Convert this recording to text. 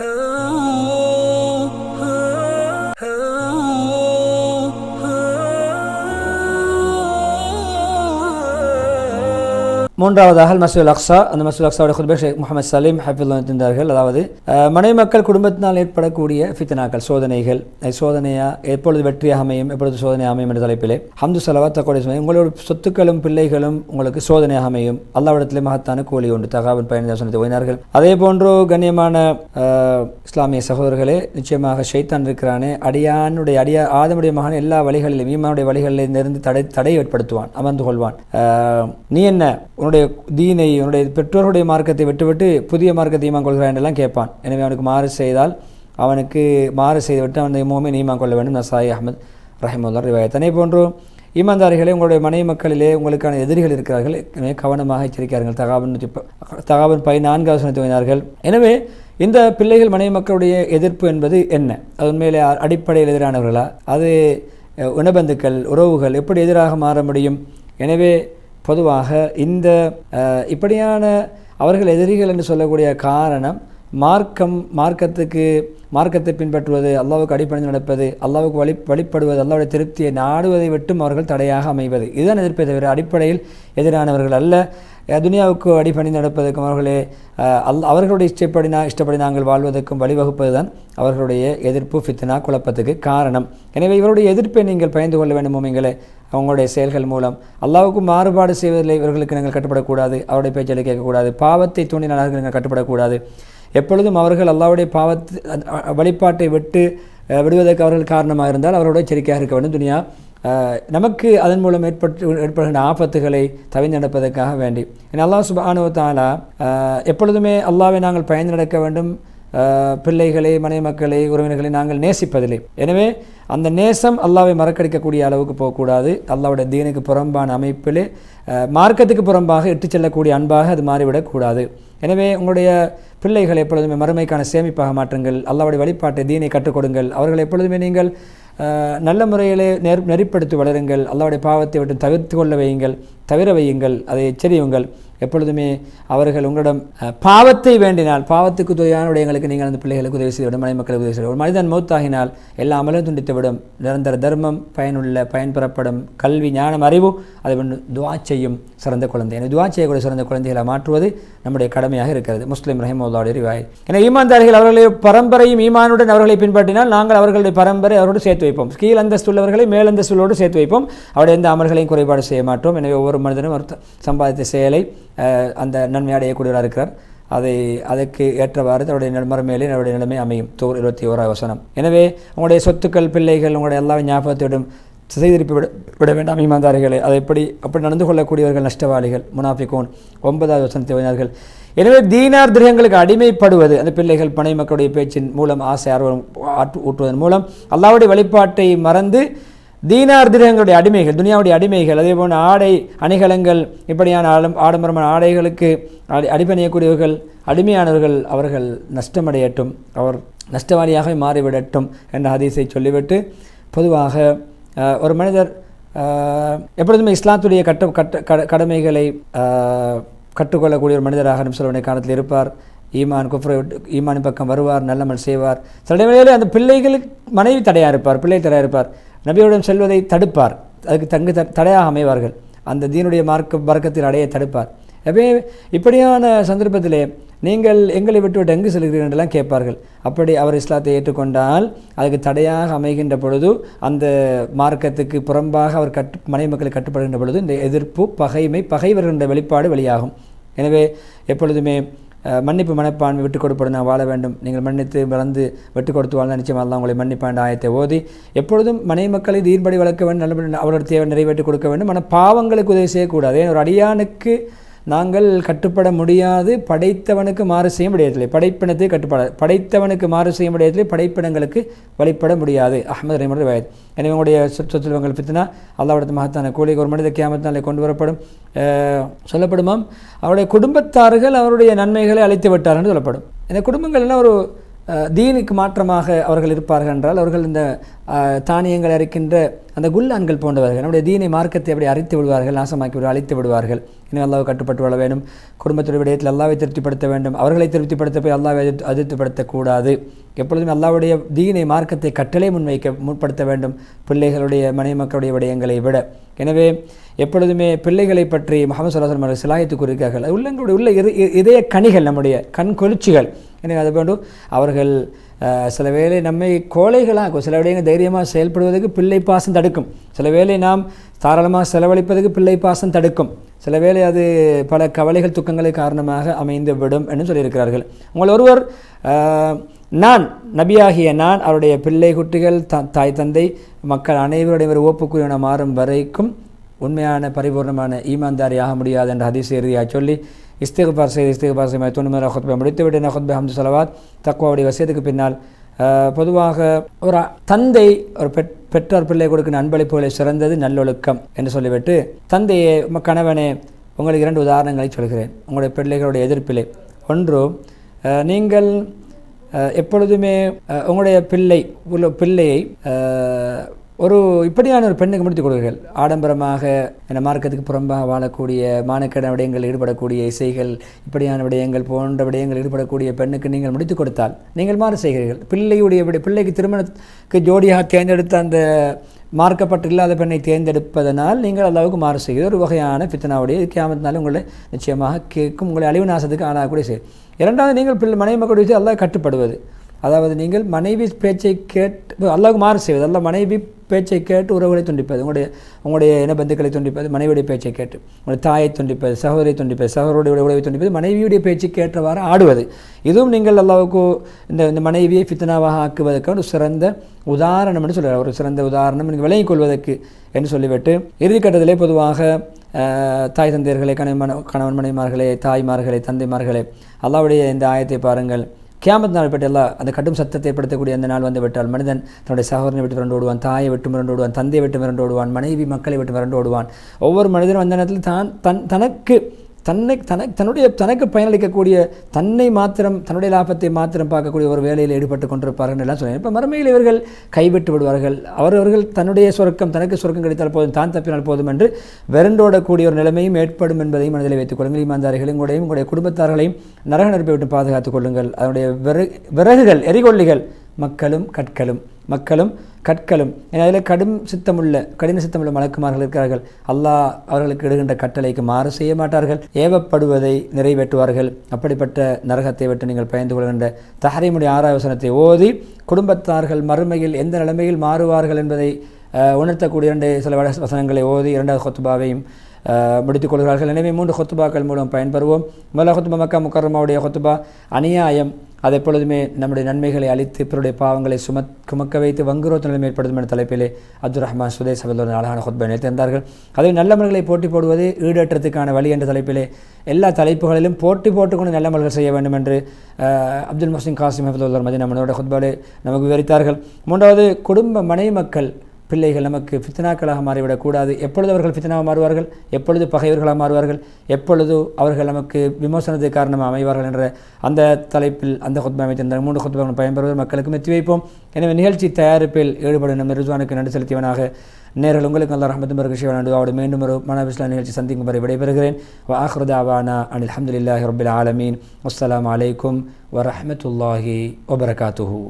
Oh. மூன்றாவதாக மசூல் அக்ஸா. அந்த மசூல் அக்ஸாவுடைய குர்பே ஷேக் முகமது சலீம் ஹஃபில் இருந்தார்கள் அதாவது மனை மக்கள் குடும்பத்தினால் ஏற்படக்கூடிய ஃபித்னாக்கள் சோதனைகள். சோதனையா எப்பொழுது வெற்றியாக அமையும் எப்பொழுது சோதனை அமையும் என்ற தலைப்பிலே. ஹம்து சலவா தக்கோடைய சமயம் உங்களோட சொத்துக்களும் பிள்ளைகளும் உங்களுக்கு சோதனையாக அமையும். அல்லாவிடத்திலே மகத்தான கூலி உண்டு. தகாவின் பயணத்தை ஓய்னார்கள் அதே போன்று கண்ணியமான இஸ்லாமிய சகோதரர்களே நிச்சயமாக ஷைத்தான் இருக்கிறானே. அடியானுடைய அடியா ஆதமுடைய மகன் எல்லா வழிகளிலும் ஈமானுடைய வழிகளில் இருந்து தடை தடை ஏற்படுத்துவான் அமர்ந்து கொள்வான். நீ என்ன? உன்னுடைய தீனை உன்னுடைய பெற்றோருடைய மார்க்கத்தை விட்டுவிட்டு புதிய மார்க்கத்தை ஈமான் கொள்கிறான் என்றெல்லாம் கேட்பான். எனவே அவனுக்கு மாறு செய்தால் அவனுக்கு மாறு செய்துவிட்டு அவன் மோமே ஈமான் கொள்ள வேண்டும். நசாயி அஹமத் ரஹிமுல்லா ரிவாயத். அதே போன்று ஈமான்தாரிகளே உங்களுடைய மனைவி மக்களிலே உங்களுக்கான எதிரிகள் இருக்கிறார்கள். எனவே கவனமாக எச்சரிக்கிறார்கள். தகாபன் தகாபன் ப- தகாபன் பதினான்காவது சனத்தை எனவே இந்த பிள்ளைகள் மனைவி மக்களுடைய எதிர்ப்பு என்பது என்ன? அது உண்மையிலே அடிப்படையில் எதிரானவர்களா? அது உணபந்துக்கள் உறவுகள் எப்படி எதிராக மாற முடியும்? எனவே பொதுவாக இந்த இப்படியான அவர்கள் எதிரிகள் என்று சொல்லக்கூடிய காரணம் மார்க்கம் மார்க்கத்துக்கு மார்க்கத்தை பின்பற்றுவது அல்லாவுக்கு அடிப்படைந்து நடப்பது அல்லாவுக்கு வழி வழிபடுவது அல்லாவுடைய திருப்தியை நாடுவதை விட்டும் அவர்கள் தடையாக அமைவது. இதுதான் எதிர்ப்பை தவிர அடிப்படையில் எதிரானவர்கள் அல்ல. துனியாவுக்கு அடிப்பணிந்து நடப்பதற்கும் அவர்களே அல் அவர்களுடைய இஷ்டப்படி நான் இஷ்டப்படி நாங்கள் வாழ்வதற்கும் வழிவகுப்பது தான் அவர்களுடைய எதிர்ப்பு ஃபித்னா குழப்பத்துக்கு காரணம். எனவே இவருடைய எதிர்ப்பை நீங்கள் பயந்து கொள்ள வேண்டுமோ நீங்களே அவங்களுடைய செயல்கள் மூலம். அல்லாவுக்கு மாறுபாடு செய்வதில் இவர்களுக்கு நீங்கள் கட்டுப்படக்கூடாது. அவருடைய பேச்சலை கேட்கக்கூடாது. பாவத்தை தூண்டினார்கள் நீங்கள் கட்டுப்படக்கூடாது. எப்பொழுதும் அவர்கள் அல்லாவுடைய பாவத்து வழிபாட்டை விட்டு விடுவதற்கு அவர்கள் காரணமாக இருந்தால் அவரோட எச்சரிக்கையாக இருக்க வேண்டும் துனியா. நமக்கு அதன் மூலம் ஏற்பட்டு ஏற்படுகின்ற ஆபத்துகளை தவிர்த்து நடப்பதற்காக வேண்டி. ஏன்னா அல்லாஹ் சுப அனுபவத்தானா எப்பொழுதுமே அல்லாவை நாங்கள் பயந்து நடக்க வேண்டும். பிள்ளைகளை மனைமக்களை உறவினர்களை நாங்கள் நேசிப்பதில்லை. எனவே அந்த நேசம் அல்லாவை மறக்கடிக்கக்கூடிய அளவுக்கு போகக்கூடாது. அல்லாவுடைய தீனுக்கு புறம்பான அமைப்பிலே மார்க்கத்துக்கு புறம்பாக இட்டுச் செல்லக்கூடிய அன்பாக அது மாறிவிடக்கூடாது. எனவே உங்களுடைய பிள்ளைகளை எப்பொழுதுமே மறுமைக்கான சேமிப்பாக மாற்றுங்கள். அல்லாவுடைய வழிபாட்டை தீனை கற்றுக் கொடுங்கள். அவர்களை எப்பொழுதுமே நீங்கள் நல்ல முறையிலே நெர் நெறிப்படுத்தி வளருங்கள். அல்லாவுடைய பாவத்தை விட்டு தவிர்த்து கொள்ள வையுங்கள். தவிர வையுங்கள். அதை எச்சரியுங்கள். எப்பொழுதுமே அவர்கள் உங்களிடம் பாவத்தை வேண்டினால் பாவத்துக்கு உதவியான விடயங்களுக்கு நீங்கள் அந்த பிள்ளைகளுக்கு உதவி செய்துவிடும் மனை மக்களுக்கு உதவி செய்து ஒரு மனிதன் மூத்தாகினால் எல்லா அமலும் துண்டித்துவிடும். நிரந்தர தர்மம் பயனுள்ள பயன்பெறப்படும் கல்வி ஞானம் அறிவு அதை வந்து துவா செய்யும் சிறந்த குழந்தை. எனவே துவா செய்யக்கூடிய சிறந்த குழந்தைகளை மாற்றுவது நம்முடைய கடமையாக இருக்கிறது. முஸ்லீம் ரஹிமுல்லாவுடைய ரிவாய் என ஈமான்தார்கள் அவர்களுடைய பரம்பரையும் ஈமானுடன் அவர்களை பின்பற்றினால் நாங்கள் அவர்களுடைய பரம்பரை அவரோடு சேர்த்து வைப்போம். கீழ் அந்தஸ்துள்ளவர்களை மேலந்தஸ்துள்ளோடு சேர்த்து வைப்போம். அவருடைய எந்த அமல்களையும் குறைபாடு செய்ய மாட்டோம். எனவே ஒவ்வொரு மனிதனும் சம்பாதித்த செயலை அந்த நன்மை அடையக்கூடியவராக இருக்கிறார். அதை அதற்கு ஏற்றவாறு தன்னுடைய மறுமையிலே அவருடைய நிலைமை அமையும். தோர் இருபத்தி ஓராவது வசனம். எனவே உங்களுடைய சொத்துக்கள் பிள்ளைகள் உங்களுடைய எல்லா ஞாபகத்தோடும் திருப்பி விட விட வேண்டாம் ஈமான்தாரிகளை. அதை எப்படி அப்படி நடந்து கொள்ளக்கூடியவர்கள் நஷ்டவாளிகள் முனாஃபிகோன். ஒன்பதாவது வசனத்தை வந்தார்கள் எனவே தீனார் திரகங்களுக்கு அடிமைப்படுவது அந்த பிள்ளைகள் பனை மக்களுடைய பேச்சின் மூலம் ஆசை ஆர்வம் ஆற்று- ஊட்டுவதன் மூலம் அல்லாவுடைய வழிபாட்டை மறந்து தீனார் திரகங்களுடைய அடிமைகள் துனியாவுடைய அடிமைகள் அதே போன்ற ஆடை அணிகலங்கள் இப்படியான ஆடம் ஆடம்பரமான ஆடைகளுக்கு அடி அடிபணியக்கூடியவர்கள் அடிமையானவர்கள் அவர்கள் நஷ்டமடையட்டும் அவர் நஷ்டவாளியாகவே மாறிவிடட்டும் என்ற ஹதீஸை சொல்லிவிட்டு பொதுவாக ஒரு மனிதர் எப்பொழுதுமே இஸ்லாத்துடைய கட்ட கட்ட கட- கடமைகளை கற்றுக்கொள்ளக்கூடிய ஒரு மனிதராக நம்சலுடைய காலத்தில் இருப்பார். ஈமான் குஃப்ரை விட்டு ஈமான் பக்கம் வருவார் நல்லமல் செய்வார். சில வேளையில் அந்த பிள்ளைகளுக்கு மனைவி தடையாக இருப்பார் பிள்ளை தடையாக இருப்பார். நபியுடன் செல்வதை தடுப்பார். அதுக்கு தங்கு த- தடையாக அமைவார்கள். அந்த தீனுடைய மார்க்க வர்க்கத்தில் அடைய தடுப்பார். எனவே இப்படியான சந்தர்ப்பத்திலே நீங்கள் எங்களை விட்டு எங்கு செல்கிறீர்கள் என்றெல்லாம் கேட்பார்கள். அப்படி அவர் இஸ்லாத்தை ஏற்றுக்கொண்டால் அதுக்கு தடையாக அமைகின்ற பொழுது அந்த மார்க்கத்துக்கு புறம்பாக அவர் கட்டு மனைவி மக்களை கட்டுப்படுகின்ற பொழுது இந்த எதிர்ப்பு பகைமை பகைவர்கின்ற வெளிப்பாடு வெளியாகும். எனவே எப்பொழுதுமே மன்னிப்பு மனப்பான்மை விட்டுக் கொடுப்பது நான் வாழ வேண்டும். நீங்கள் மன்னித்து மறந்து விட்டுக் கொடுத்து வாழ்ந்தால் நிச்சயம் அல்லாஹ் உங்களை மன்னிப்பாண்ட ஆயத்தை ஓதி எப்பொழுதும் மனைவி மக்களை தீர்ப்படி வளர்க்க வேண்டும் நல்லபடி அவரோட தேவை நிறைவேற்றி கொடுக்க வேண்டும். ஆனால் பாவங்களுக்கு உதவி செய்யக்கூடாது. ஏன்? ஒரு அடியானுக்கு நாங்கள் கட்டுப்பட முடியாது படைத்தவனுக்கு மாறு செய்ய முடியாதில்லை படைப்பினத்தை கட்டுப்பட படைத்தவனுக்கு மாறு செய்ய முடியாதில்லை படைப்பினங்களுக்கு வழிபட முடியாது. அஹமது ரஹிமது வயது எனவே உங்களுடைய சொத்துவங்கள் பித்தினா அல்லாவிடத்து மகத்தான கூலி ஒரு மனித கியாமத்தினாலே கொண்டு வரப்படும். சொல்லப்படுமாம். அவருடைய குடும்பத்தார்கள் அவருடைய நன்மைகளை அழைத்து விட்டார்கள் என்று சொல்லப்படும். இந்த குடும்பங்கள் எல்லாம் ஒரு தீனுக்கு மாற்றமாக அவர்கள் இருப்பார்கள் என்றால் அவர்கள் இந்த தானியங்கள் அரைக்கின்ற அந்த குல்லான்கள் போன்றவர்கள் நம்முடைய தீனை மார்க்கத்தை அப்படி அரைத்து விடுவார்கள் நாசமாக்கி விடுவார்கள் அழித்து விடுவார்கள். இன்னும் அல்லாவை கட்டுப்பட்டு வாழ வேண்டும். குடும்பத்துடைய விடயத்தில் அல்லாவை திருப்திப்படுத்த வேண்டும். அவர்களை திருப்திப்படுத்த போய் அல்லாவை அதிருப்திப்படுத்தக்கூடாது. எப்பொழுதும் அல்லாவுடைய தீனை மார்க்கத்தை கட்டளை முன்வைக்க முற்படுத்த வேண்டும். பிள்ளைகளுடைய மனை மக்களுடைய விடயங்களை விட. எனவே எப்பொழுதுமே பிள்ளைகளை பற்றி முகமது சல்லாஹ் அவர்கள் சிலாயத்து கூறுகிறார்கள் உள்ளங்களுடைய உள்ள இதய கனிகள் நம்முடைய கண் கொளிச்சிகள். எனவே அது வேண்டும் அவர்கள் சில வேளை நம்மை கோழைகளாகும் சில விடயங்கள் தைரியமாக செயல்படுவதற்கு பிள்ளை பாசம் தடுக்கும். சில வேளை நாம் தாராளமாக செலவழிப்பதற்கு பிள்ளை பாசம் தடுக்கும். சில வேளை அது பல கவலைகள் துக்கங்களை காரணமாக அமைந்து விடும் என்று சொல்லியிருக்கிறார்கள். உங்கள் ஒருவர் நான் நபியாகிய நான் அவருடைய பிள்ளை குட்டிகள் த தாய் தந்தை மக்கள் அனைவருடைய ஒரு ஒப்புக்குரியவன மாறும் வரைக்கும் உண்மையான பரிபூர்ணமான ஈமான்தாரி ஆக முடியாது என்ற அதிசயரியாக சொல்லி இஸ்திகபார் செய்து இஸ்திகபார் செய்ய தொண்ணூறு ஹொத்பை முடித்துவிட்டு நஹொத்பை ஹம்து சலவாத். தக்குவாவுடைய வசியத்துக்கு பின்னால் பொதுவாக ஒரு தந்தை ஒரு பெட் பெற்றோர் பிள்ளை கொடுக்கிற அன்பளிப்புகளை சிறந்தது நல்லொழுக்கம் என்று சொல்லிவிட்டு தந்தையே கணவனே உங்களுக்கு இரண்டு உதாரணங்களை சொல்கிறேன். உங்களுடைய பிள்ளைகளுடைய எதிர்ப்பிலே. ஒன்று நீங்கள் எப்பொழுதுமே உங்களுடைய பிள்ளை உள்ள பிள்ளையை ஒரு இப்படியான ஒரு பெண்ணுக்கு முடித்துக் கொடுங்கள். ஆடம்பரமாக இந்த மார்க்கத்துக்கு புறம்பாக வாழக்கூடிய மானக்கட விடயங்கள் ஈடுபடக்கூடிய இசைகள் இப்படியான விடயங்கள் போன்ற விடயங்கள் ஈடுபடக்கூடிய பெண்ணுக்கு நீங்கள் முடித்துக் கொடுத்தால் நீங்கள் மாறு செய்கிறீர்கள். பிள்ளையுடைய விட பிள்ளைக்கு திருமணத்துக்கு ஜோடியாக தேர்ந்தெடுத்த அந்த மார்க்கப்பட்டு இல்லாத பெண்ணை தேர்ந்தெடுப்பதனால் நீங்கள் அளவுக்கு மாறு செய்கிறது ஒரு வகையான பித்தனாவுடைய கேமத்தினாலும் உங்களை நிச்சயமாக கேட்கும் உங்களை அழிவு நாசத்துக்கு ஆளாகக்கூடிய செய்யும். இரண்டாவது நீங்கள் பிள்ளை மனைவி மக்களுடைய எல்லாம் கட்டுப்படுவது. அதாவது நீங்கள் மனைவி பேச்சை கேட்டு அல்லாவுக்கு மாறு செய்வது. அல்ல மனைவி பேச்சை கேட்டு உறவுகளை துண்டிப்பது. உங்களுடைய உங்களுடைய இன பந்துக்களை துண்டிப்பது மனைவியுடைய பேச்சை கேட்டு. உங்களுடைய தாயை துண்டிப்பது சகோதரியை துண்டிப்பது சகோதரருடைய உறவை துண்டிப்பது மனைவியுடைய பேச்சு கேட்டவாறு ஆடுவது. இதுவும் நீங்கள் அல்லாவுக்கு இந்த இந்த மனைவியை ஃபித்னாவாக ஆக்குவதற்கு ஒரு சிறந்த உதாரணம் என்று சொல்கிறார் ஒரு சிறந்த உதாரணம் நீங்கள் விளங்கிக் கொள்வதற்கு என்று சொல்லிவிட்டு இறுதிக்கட்டத்திலே பொதுவாக தாய் தந்தையர்களை கணவன் கணவன் மனைவிமார்களே தாய்மார்களே தந்தைமார்களே அல்லாவுடைய இந்த ஆயத்தை பாருங்கள். கியாமத் நாள் பற்றி அந்த கடும் சத்தத்தை ஏற்படுத்தக்கூடிய அந்த நாள் வந்து விட்டால் மனிதன் தன்னுடைய சகோதரனை விட்டு மிரண்டு ஓடுவான் தாயை விட்டு மிரண்டு ஓடுவான் தந்தையை விட்டு மிரண்டு ஓடுவான் மனைவி மக்களை விட்டு மிரண்டு ஓடுவான். ஒவ்வொரு மனிதனும் அந்த நேரத்தில் தான் தன் தனக்கு தன்னை தனக்கு தன்னுடைய தனக்கு பயனளிக்கக்கூடிய தன்னை மாத்திரம் தன்னுடைய லாபத்தை மாத்திரம் பார்க்கக்கூடிய ஒரு வேலையில் ஈடுபட்டு கொண்டிருப்பார்கள் எல்லாம் சொல்லுவேன் இப்போ மறுமையில் இவர்கள் கைவிட்டு விடுவார்கள். அவரவர்கள் தன்னுடைய சொர்க்கம் தனக்கு சொர்க்கம் கிடைத்தால் போதும் தான் தப்பினால் போதும் என்று விரண்டோடக்கூடிய ஒரு நிலைமையும் ஏற்படும் என்பதையும் மனதில் வைத்துக் கொள்ளுங்கள். ஈமான்தாரிகளையும் உங்களுடைய உங்களுடைய குடும்பத்தார்களையும் நரக நெருப்பை விட்டு பாதுகாத்துக் கொள்ளுங்கள். அதனுடைய விறகு விறகுகள் எரிகொல்லிகள் மக்களும் கற்களும். மக்களும் கற்களும். ஏன்னா அதில் கடும் சித்தமுள்ள கடின சித்தமுள்ள மலக்குமார்கள் இருக்கிறார்கள். அல்லாஹ் அவர்களுக்கு இடுகின்ற கட்டளைக்கு மாறு செய்ய மாட்டார்கள். ஏவப்படுவதை நிறைவேற்றுவார்கள். அப்படிப்பட்ட நரகத்தை விட்டு நீங்கள் பயந்து கொள்கின்ற தஹரீமுடைய ஆராவசனத்தை ஓதி குடும்பத்தார்கள் மறுமையில் எந்த நிலைமையில் மாறுவார்கள் என்பதை உணர்த்தக்கூடிய இரண்டு சில வட- வசனங்களை ஓதி இரண்டாவது கொத்துபாவையும் முடித்துக் கொள்கிறார்கள். எனவே மூன்று கொத்துபாக்கள் மூலம் பயன்பெறுவோம். முதல்ல கொத்துபா மக்கா முக்கரமாவுடைய கொத்துபா அநியாயம் அது எப்பொழுதுமே நம்முடைய நன்மைகளை அழித்து பிறருடைய பாவங்களை சும குமக்க வைத்து வங்குரோத்த நிலைமை ஏற்படுத்தும் என்ற தலைப்பிலே அப்துல் ரஹ்மான் சுதேஸ் அவர்கள் அழகான ஹொத்பை நினைத்திருந்தார்கள். அதே நல்லமல்களை போட்டி போடுவது ஈடேற்றத்துக்கான வழி என்ற தலைப்பிலே எல்லா தலைப்புகளிலும் போட்டி போட்டுக்கொண்டு நல்லமல்கள் செய்ய வேண்டும் என்று அப்துல் முஹ்சின் காசிம் ஹஃபதுல்லா மதி நம்மளோட கொத்பாலே நமக்கு விவரித்தார்கள். மூன்றாவது குடும்ப மனை மக்கள் பிள்ளைகள் நமக்கு ஃபித்னாக்களாக மாறிவிடக்கூடாது எப்பொழுது அவர்கள் ஃபித்னாக மாறுவார்கள்? எப்பொழுது பகைவர்களாக மாறுவார்கள்? எப்பொழுது அவர்கள் நமக்கு விமோசனத்துக்கு காரணமாக அமைவார்கள் என்ற அந்த தலைப்பில் அந்த கொத்பா அமைத்திருந்த மூன்று கொத்பாக்கள் பயன்பெறுவது மக்களுக்கு மெத்தி வைப்போம். எனவே நிகழ்ச்சி தயாரிப்பில் ஈடுபடும் நம்ம ரிஸ்வானுக்கு நன்றி செலுத்தியவனாக நேரில் உங்களுக்கு நல்ல ரஹமத்தும் பரகஷிவன் அவரோட மீண்டும் ஒரு மனவிஸ்லா நிகழ்ச்சி சந்திக்கும் வரை விடைபெறுகிறேன். வாஹ்ருதாவானா அனில் அஹமதுல்லாஹி ரபில் ஆலமீன். அஸ்லாம் அலைக்கும் வரஹமத்துல்லாஹி வபரகாத்துஹூ.